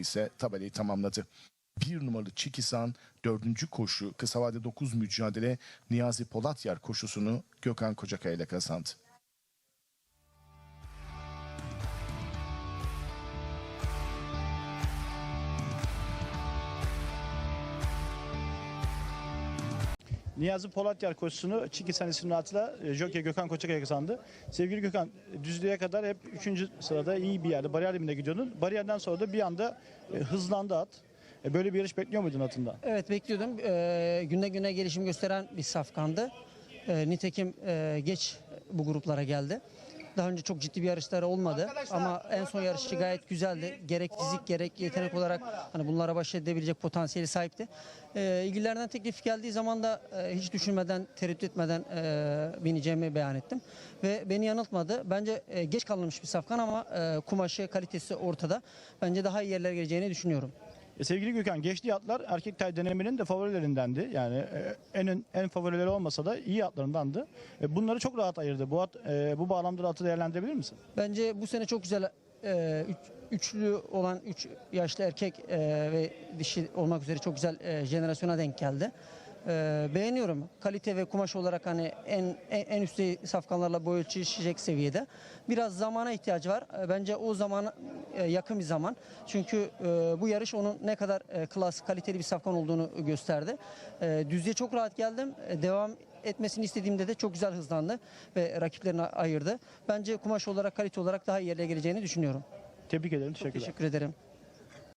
ise tabelayı tamamladı. Bir numaralı Çikisan dördüncü koşu kısa vade 9 mücadele Niyazi Polatyer koşusunu Gökhan Kocakaya ile kazandı. Niyazi Polatyer koşusunu Çiki senesinin atıyla e, Jockey Gökhan Koçakaya kazandı. Sevgili Gökhan, düzlüğe kadar hep 3. sırada iyi bir yerde, bariyer dibinde gidiyordun. Bariyerden sonra da bir anda e, hızlandı at. E, böyle bir yarış bekliyor muydun atında? Evet bekliyordum. Ee, günde güne gelişim gösteren bir safkandı. Nitekim e, geç bu gruplara geldi. Daha önce çok ciddi bir yarışları olmadı ama en son yarışı gayet güzeldi. Gerek fizik gerek yetenek olarak hani bunlara baş edebilecek potansiyeli sahipti. Ee, ilgililerden teklif geldiği zaman da e, hiç düşünmeden, tereddüt etmeden e, bineceğimi beyan ettim. Ve beni yanıltmadı. Bence e, geç kalınmış bir safkan ama e, kumaşı, kalitesi ortada. Bence daha iyi yerlere geleceğini düşünüyorum. E, sevgili Gökhan, geçtiği atlar erkek tay denemenin de favorilerindendi. Yani e, en en favorileri olmasa da iyi atlarındandı. E, bunları çok rahat ayırdı. Bu at, e, bu bağlamda da atı değerlendirebilir misin? Bence bu sene çok güzel e, üç- üçlü olan üç yaşlı erkek e, ve dişi olmak üzere çok güzel e, jenerasyona denk geldi. E, beğeniyorum. Kalite ve kumaş olarak hani en en, en üst safkanlarla boy ölçüşecek seviyede. Biraz zamana ihtiyacı var. E, bence o zaman e, yakın bir zaman. Çünkü e, bu yarış onun ne kadar e, klas, kaliteli bir safkan olduğunu gösterdi. E, düzlüğe çok rahat geldim. E, devam etmesini istediğimde de çok güzel hızlandı ve rakiplerini ayırdı. Bence kumaş olarak kalite olarak daha iyi yerlere geleceğini düşünüyorum. Tebrik ederim, teşekkürler. Teşekkür ederim.